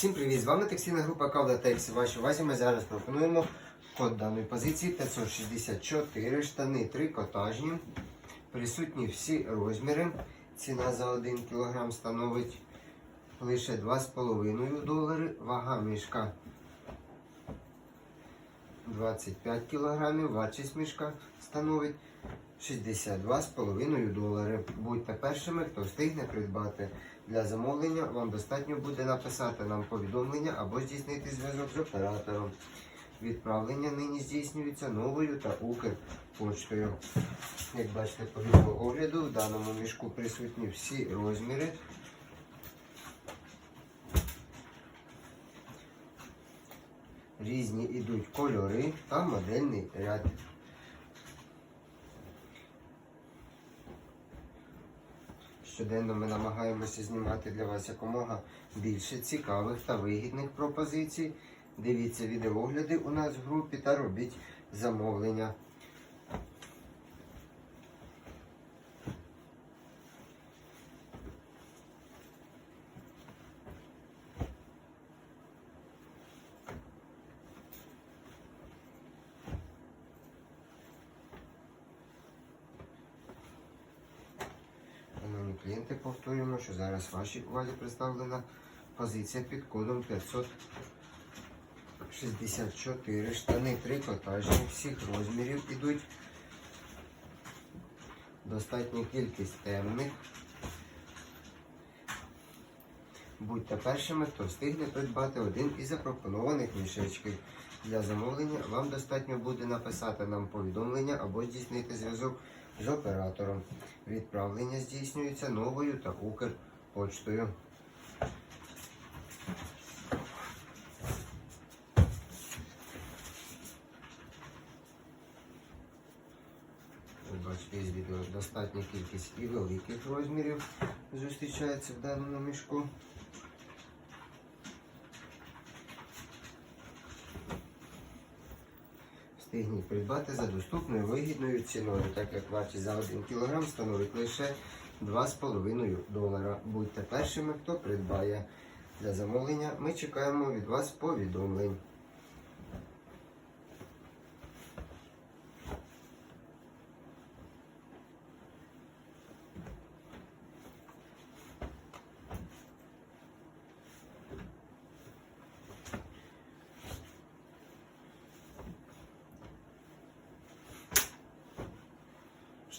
Всім привіт! З вами текстильна група Кавда Текс. Вашій увазі ми зараз пропонуємо код даної позиції 564 штани трикотажні. Присутні всі розміри. Це за 1 кг становить лише 2,5 долари. Вага мішка 25 кг. Вартість мішка становить 62,5 долари. Будьте першими, хто встигне придбати. Для замовлення вам достатньо буде написати нам повідомлення або здійснити зв'язок з оператором. Відправлення нині здійснюється новою та Укрпочтою. Як бачите, по відеоогляду в даному мішку присутні всі розміри. Різні йдуть кольори та модельний ряд. Щоденно ми намагаємося знімати для вас якомога більше цікавих та вигідних пропозицій. Дивіться відеогляди у нас в групі та робіть замовлення. Клієнти, повторюємо, що зараз вашій увазі представлена позиція під кодом 564. Штани трикотажні, всіх розмірів ідуть. Достатня кількість темних. Будьте першими, хто встигне придбати один із запропонованих мішечків. Для замовлення вам достатньо буде написати нам повідомлення або здійснити зв'язок з оператором. Відправлення здійснюється новою та Укрпочтою. Достатня кількість і великих розмірів зустрічається в даному мішку. Встигніть придбати за доступною вигідною ціною, так як вартість за 1 кг становить лише 2,5 долара. Будьте першими, хто придбає. Для замовлення ми чекаємо від вас повідомлень.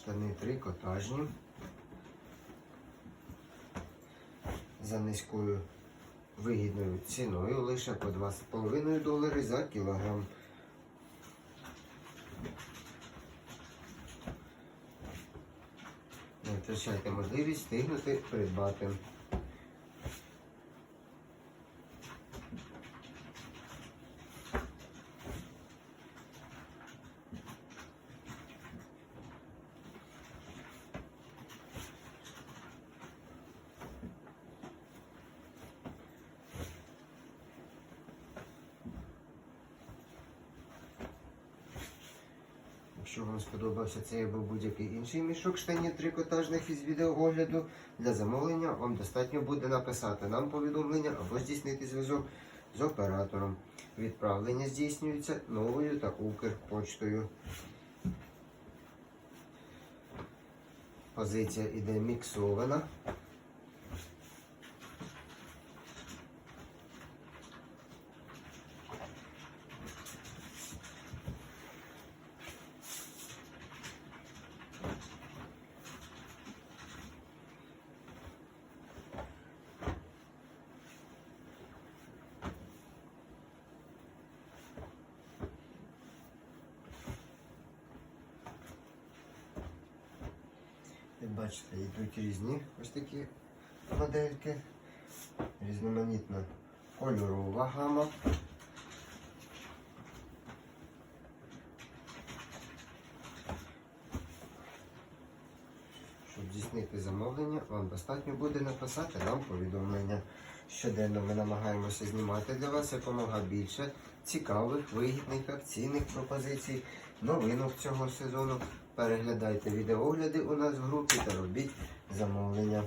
Штани трикотажні. За низькою вигідною ціною лише по 2,5 долари за кілограм. Не втрачайте можливість встигнути придбати. Якщо вам сподобався цей або будь-який інший мішок штанів трикотажних із відеоогляду, для замовлення вам достатньо буде написати нам повідомлення або здійснити зв'язок з оператором. Відправлення здійснюється новою та Укрпочтою. Позиція іде міксована. Бачите, йдуть різні ось такі модельки, різноманітна кольорова гама. Щоб здійснити замовлення, вам достатньо буде написати нам повідомлення. Щоденно ми намагаємося знімати для вас якомога більше цікавих, вигідних акційних пропозицій, новинок цього сезону. Переглядайте відеогляди у нас в групі та робіть замовлення.